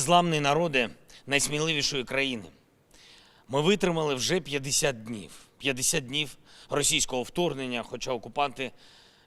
незламний народи найсміливішої країни. Ми витримали вже 50 днів. 50 днів російського вторгнення, хоча окупанти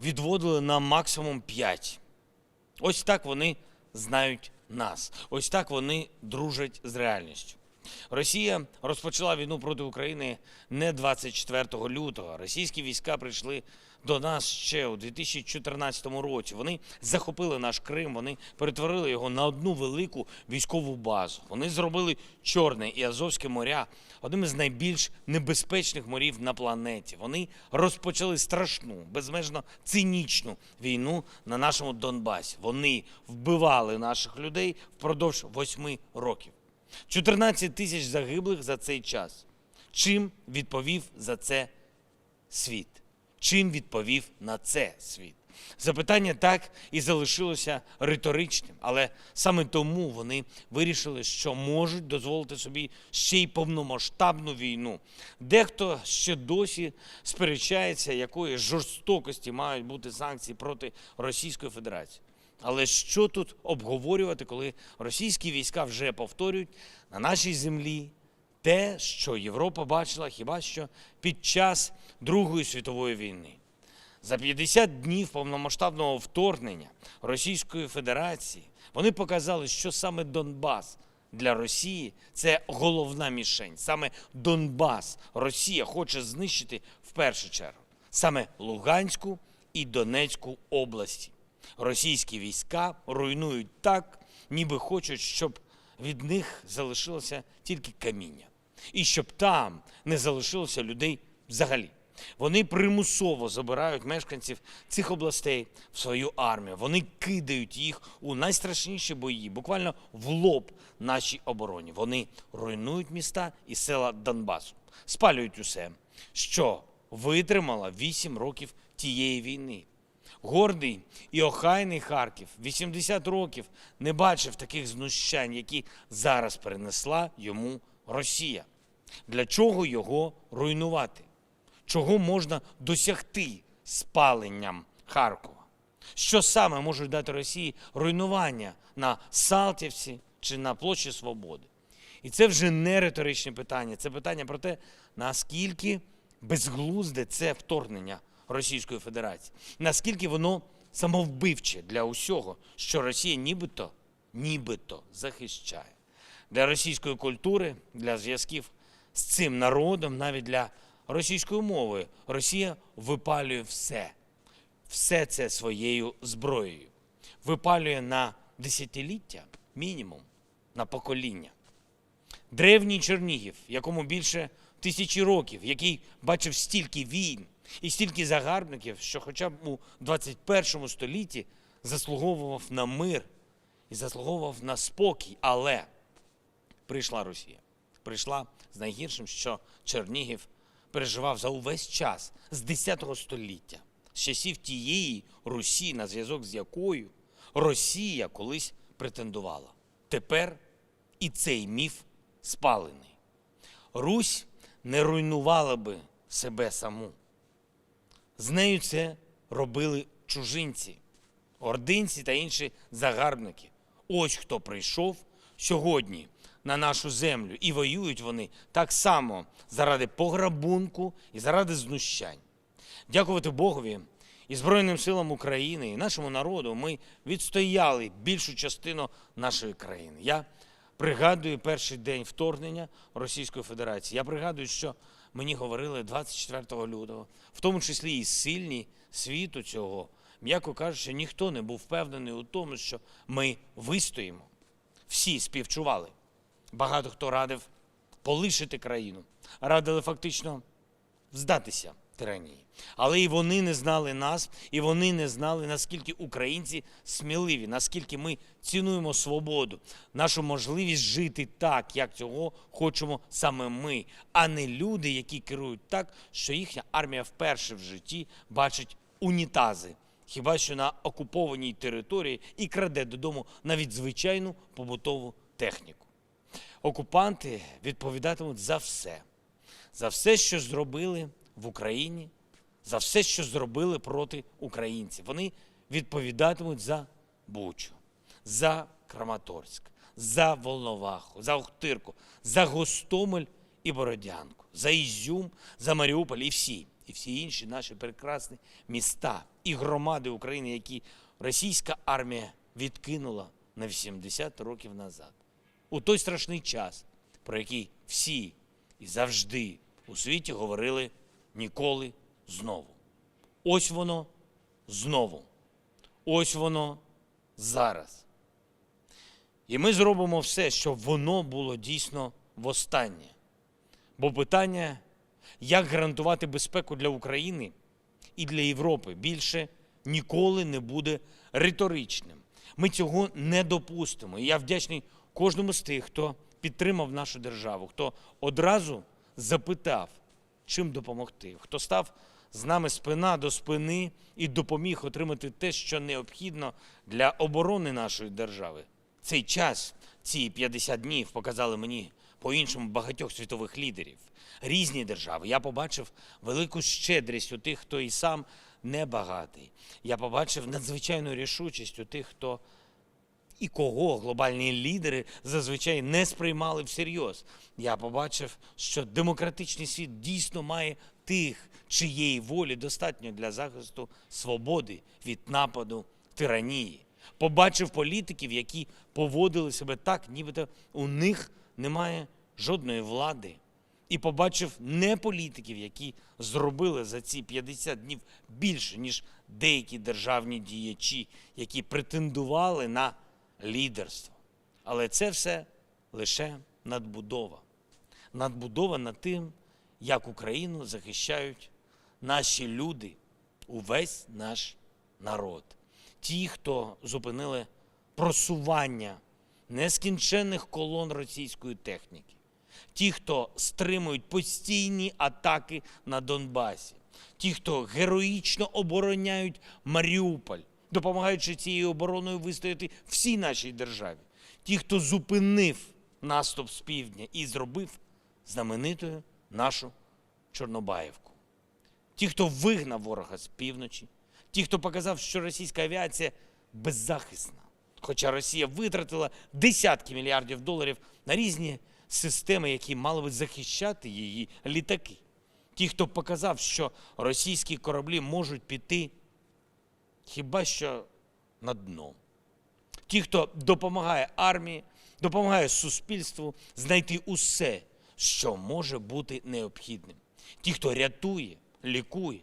відводили нам максимум 5. Ось так вони знають нас. Ось так вони дружать з реальністю. Росія розпочала війну проти України не 24 лютого. Російські війська прийшли до нас ще у 2014 році. Вони захопили наш Крим, вони перетворили його на одну велику військову базу. Вони зробили Чорне і Азовське моря одним із найбільш небезпечних морів на планеті. Вони розпочали страшну, безмежно цинічну війну на нашому Донбасі. Вони вбивали наших людей впродовж восьми років. 14 тисяч загиблих за цей час. Чим відповів за це світ? Чим відповів на це світ? Запитання так і залишилося риторичним, але саме тому вони вирішили, що можуть дозволити собі ще й повномасштабну війну. Дехто ще досі сперечається, якої жорстокості мають бути санкції проти Російської Федерації. Але що тут обговорювати, коли російські війська вже повторюють на нашій землі те, що Європа бачила хіба що під час Другої світової війни? За 50 днів повномасштабного вторгнення Російської Федерації вони показали, що саме Донбас для Росії це головна мішень. Саме Донбас Росія хоче знищити в першу чергу. Саме Луганську і Донецьку області. Російські війська руйнують так, ніби хочуть, щоб від них залишилося тільки каміння. І щоб там не залишилося людей взагалі. Вони примусово забирають мешканців цих областей в свою армію. Вони кидають їх у найстрашніші бої, буквально в лоб нашій обороні. Вони руйнують міста і села Донбасу, спалюють усе, що витримала 8 років тієї війни. Гордий і охайний Харків 80 років не бачив таких знущань, які зараз перенесла йому Росія. Для чого його руйнувати? Чого можна досягти спаленням Харкова? Що саме можуть дати Росії руйнування на Салтівці чи на площі Свободи? І це вже не риторичне питання, це питання про те, наскільки безглузде це вторгнення Російської Федерації, наскільки воно самовбивче для усього, що Росія нібито, нібито захищає. Для російської культури, для зв'язків з цим народом, навіть для російської мови, Росія випалює все. Все це своєю зброєю. Випалює на десятиліття мінімум, на покоління. Древній Чернігів, якому більше тисячі років, який бачив стільки війн і стільки загарбників, що хоча б у 21 столітті заслуговував на мир і заслуговував на спокій, але прийшла Росія. Прийшла з найгіршим, що Чернігів переживав за увесь час з 10 століття, з часів тієї Русі, на зв'язок з якою Росія колись претендувала. Тепер і цей міф спалений. Русь не руйнувала би себе саму. З нею це робили чужинці, ординці та інші загарбники. Ось хто прийшов сьогодні на нашу землю, і воюють вони так само заради пограбунку і заради знущань. Дякувати Богові і Збройним силам України і нашому народу ми відстояли більшу частину нашої країни. Я пригадую перший день вторгнення Російської Федерації. Я пригадую, що мені говорили 24 лютого, в тому числі і сильні світу цього, м'яко кажучи, ніхто не був впевнений у тому, що ми вистоїмо. Всі співчували. Багато хто радив полишити країну, радили фактично здатися тиранії. Але і вони не знали нас, і вони не знали, наскільки українці сміливі, наскільки ми цінуємо свободу, нашу можливість жити так, як цього хочемо саме ми, а не люди, які керують так, що їхня армія вперше в житті бачить унітази. Хіба що на окупованій території і краде додому навіть звичайну побутову техніку. Окупанти відповідатимуть за все, за все, що зробили в Україні, за все, що зробили проти українців. Вони відповідатимуть за Бучу, за Краматорськ, за Волноваху, за Охтирку, за Гостомель і Бородянку, за Ізюм, за Маріуполь і всі, і всі інші наші прекрасні міста і громади України, які російська армія відкинула на 80 років назад. У той страшний час, про який всі і завжди у світі говорили ніколи знову. Ось воно знову. Ось воно зараз. І ми зробимо все, щоб воно було дійсно востаннє. Бо питання, як гарантувати безпеку для України і для Європи, більше ніколи не буде риторичним. Ми цього не допустимо. І я вдячний кожному з тих, хто підтримав нашу державу, хто одразу запитав, чим допомогти, хто став з нами спина до спини і допоміг отримати те, що необхідно для оборони нашої держави. Цей час, ці 50 днів показали мені по-іншому багатьох світових лідерів. Різні держави. Я побачив велику щедрість у тих, хто і сам небагатий. Я побачив надзвичайну рішучість у тих, хто і кого глобальні лідери зазвичай не сприймали всерйоз. Я побачив, що демократичний світ дійсно має тих, чиєї волі достатньо для захисту свободи від нападу тиранії. Побачив політиків, які поводили себе так, нібито у них немає жодної влади. І побачив не політиків, які зробили за ці 50 днів більше, ніж деякі державні діячі, які претендували на лідерство. Але це все лише надбудова. Надбудова над тим, як Україну захищають наші люди, увесь наш народ. Ті, хто зупинили просування нескінченних колон російської техніки, ті, хто стримують постійні атаки на Донбасі, ті, хто героїчно обороняють Маріуполь, допомагаючи цією обороною вистояти всій нашій державі, ті, хто зупинив наступ з півдня і зробив знаменитою нашу Чорнобаївку. Ті, хто вигнав ворога з півночі, ті, хто показав, що російська авіація беззахисна. Хоча Росія витратила десятки мільярдів доларів на різні системи, які мали би захищати її літаки. Ті, хто показав, що російські кораблі можуть піти хіба що на дно. Ті, хто допомагає армії, допомагає суспільству знайти усе, що може бути необхідним. Ті, хто рятує, лікує,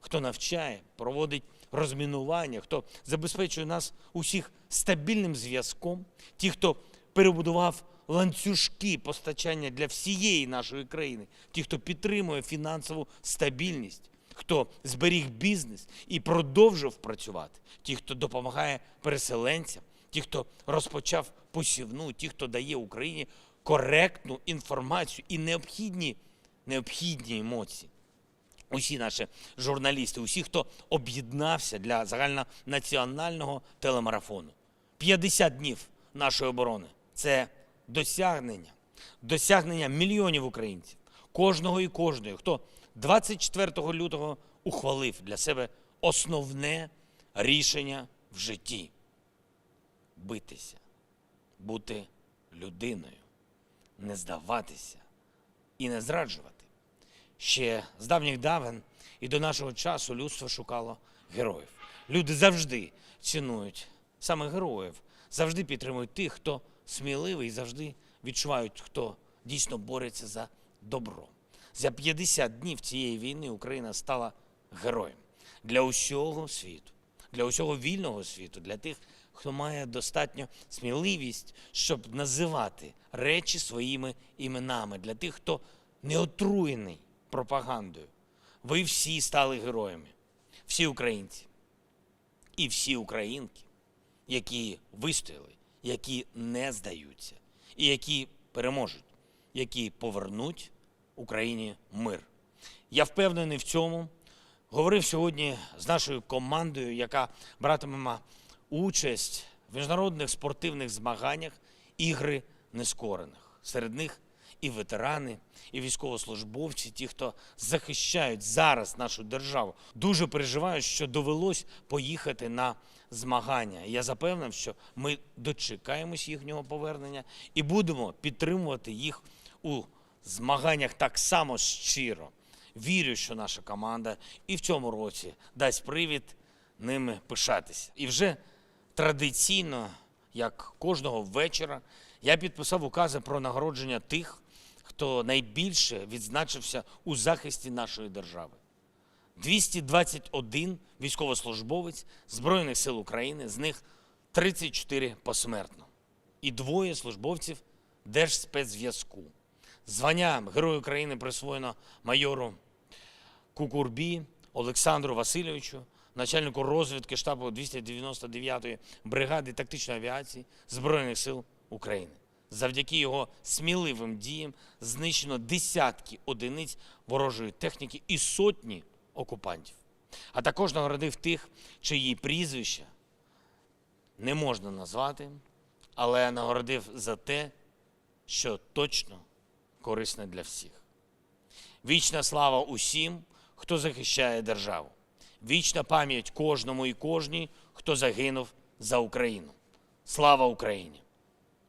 хто навчає, проводить розмінування, хто забезпечує нас усіх стабільним зв'язком, ті, хто перебудував ланцюжки постачання для всієї нашої країни, ті, хто підтримує фінансову стабільність, хто зберіг бізнес і продовжив працювати, ті, хто допомагає переселенцям, ті, хто розпочав посівну, ті, хто дає Україні коректну інформацію і необхідні, необхідні емоції. Усі наші журналісти, усі, хто об'єднався для загальнонаціонального телемарафону. 50 днів нашої оборони це досягнення, досягнення мільйонів українців, кожного і кожної, хто 24 лютого ухвалив для себе основне рішення в житті битися, бути людиною, не здаватися і не зраджувати. Ще з давніх давен і до нашого часу людство шукало героїв. Люди завжди цінують саме героїв, завжди підтримують тих, хто сміливий, і завжди відчувають, хто дійсно бореться за добро. За 50 днів цієї війни Україна стала героєм для усього світу, для усього вільного світу, для тих, хто має достатньо сміливість, щоб називати речі своїми іменами, для тих, хто не отруєний пропагандою. Ви всі стали героями, всі українці і всі українки, які вистояли, які не здаються, і які переможуть, які повернуть Україні мир. Я впевнений в цьому. Говорив сьогодні з нашою командою, яка братиме участь в міжнародних спортивних змаганнях ігри нескорених. Серед них і ветерани, і військовослужбовці, ті, хто захищають зараз нашу державу, дуже переживають, що довелось поїхати на змагання. Я запевнив, що ми дочекаємось їхнього повернення і будемо підтримувати їх у змаганнях так само щиро. Вірю, що наша команда і в цьому році дасть привід ними пишатися. І вже традиційно, як кожного вечора, я підписав укази про нагородження тих, хто найбільше відзначився у захисті нашої держави. 221 військовослужбовець Збройних сил України, з них 34 посмертно. І двоє службовців Держспецзв'язку. Звання Герою України присвоєно майору Кукурбі Олександру Васильовичу, начальнику розвідки штабу 299-ї бригади тактичної авіації Збройних сил України. Завдяки його сміливим діям знищено десятки одиниць ворожої техніки і сотні окупантів. А також нагородив тих, чиї прізвища не можна назвати, але нагородив за те, що точно корисне для всіх. Вічна слава усім, хто захищає державу. Вічна пам'ять кожному і кожній, хто загинув за Україну. Слава Україні!